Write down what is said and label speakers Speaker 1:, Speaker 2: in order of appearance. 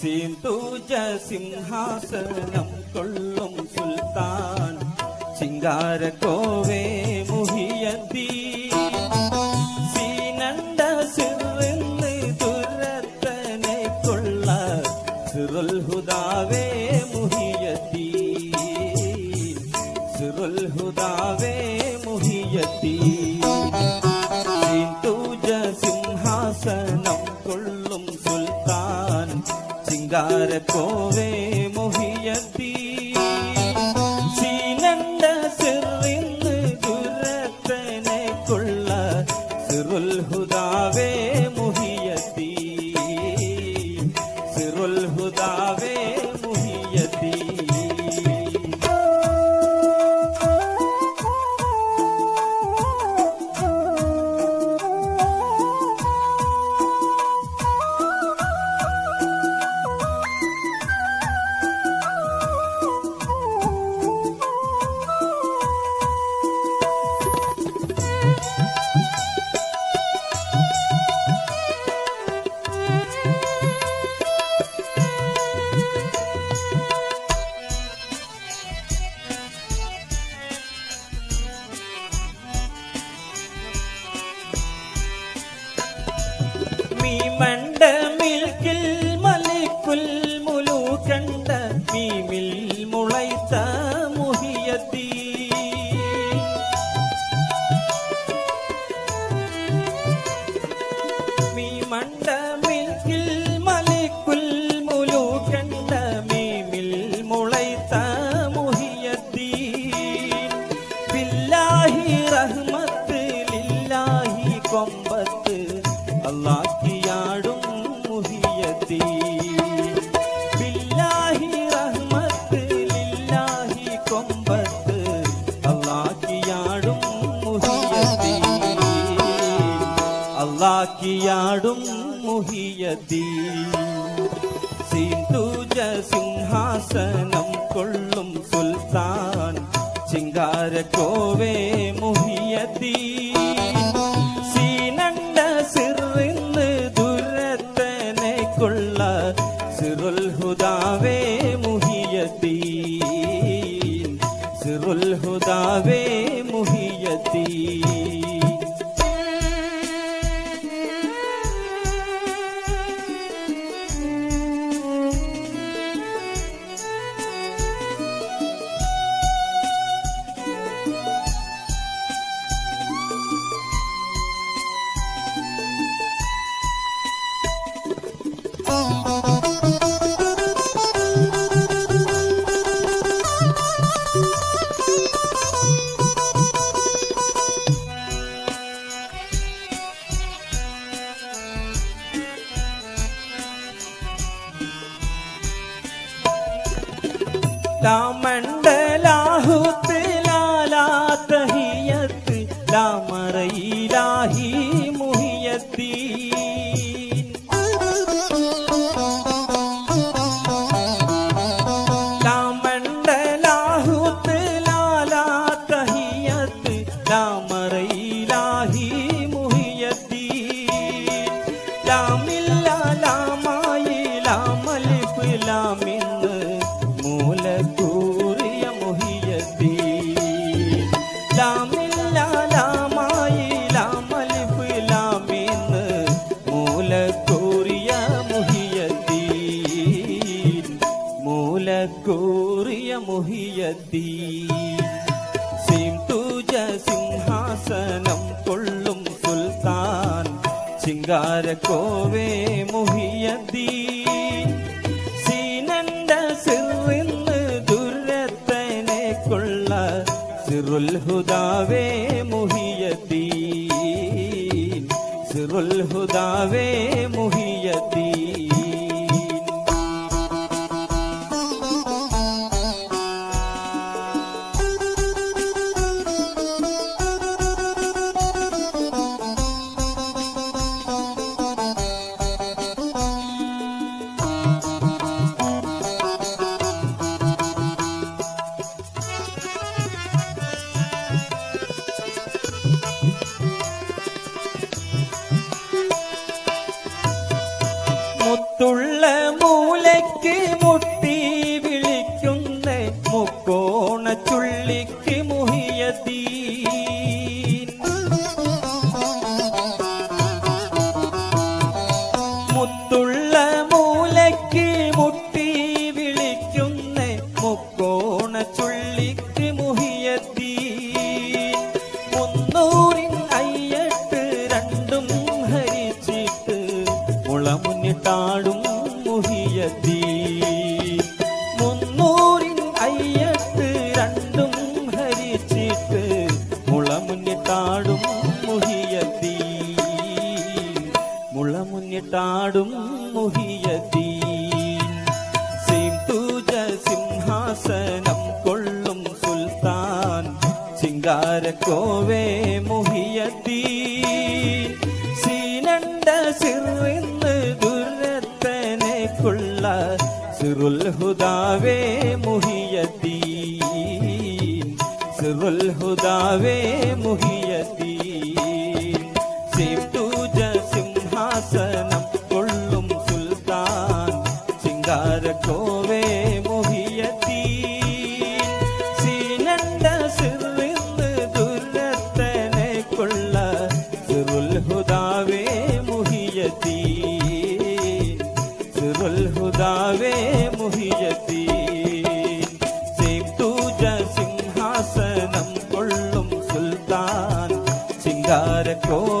Speaker 1: സീന്തൂജ സിംഹാസനം കൊള്ളും സുൽത്താൻ ചിങ്കാരക്കോവേ മുഹിയത്തി ചിങ്കാരക്കോവേ മുഹിയത്തി അള്ളാഹിയാടും മുഹിയത്തി സീന്തൂജ സിംഹാസനം കൊള്ളും സുൽത്താൻ ചിങ്കാരക്കോവേ മുഹിയത്തി സീനണ്ട സിറിന്ന് ദുരത്തനെ കൊള്ള സിറുൽ ഹുദാവേ മുഹിയത്തി സിറുൽ ഹുദാവേ മുഹിയത്തി ലാമണ്ടലാഹുത്ത് ലാലാത്തഹിയത്ത് ലാമറയിലാഹി മുഹിയത്തി ലാമണ്ടലാഹുത്ത് ലാമറയിലാഹി മുഹിയത്തി. ലാമില്ല ലാമായി ലാമലിഫ് ലാമിന്ന് മൂലക്കൂറിയ മുഹിയത്തി. ലാമില്ല ലാമായി ലാമലിഫ് ലാമിന്ന് മൂലക്കൂറിയ മുഹിയത്തി. മൂലക്കൂറിയ മുഹിയത്തി. ചിങ്കാരക്കോവേ മുഹിയത്തി സീനണ്ട സിറിന്ന് ദുരത്തനെ കൊള്ള സിറുൽ ഹുദാവേ മുഹിയത്തി സിറുൽ ഹുദാവേ മുഹിയത്തി മുത്തുള്ള മുട്ടി വിളിക്കുന്ന ചുള്ളിക്ക് മുത്തുള്ള മൂലയ്ക്ക് മുട്ടി വിളിക്കുന്ന മുക്കോണ ചുള്ളിക്ക് മുഹിയതീ മുന്നൂറിൻ അയ്യട്ട് രണ്ടും ഹരിച്ചിട്ട് മുഹിയത്തീൻ മുന്നൂറിൻ അയ്യട്ട് രണ്ടും ഹരിച്ചിട്ട് മുളമുന്നിട്ടാടും മുഹിയത്തീൻ മുളമുന്നിട്ടാടും മുഹിയത്തീൻ സീം സിംഹാസനം കൊള്ളും സുൽത്താൻ. സിംഗാരക്കോവേ മുഹിയത്തീൻ സീനണ്ട സിറിന്ന് സിറുൽ ഹുദാവേ മുഹിയത്തീൻ. സിറുൽ ഹുദാവേ മുഹിയത്തീൻ. സിംഗാരക്കോവേ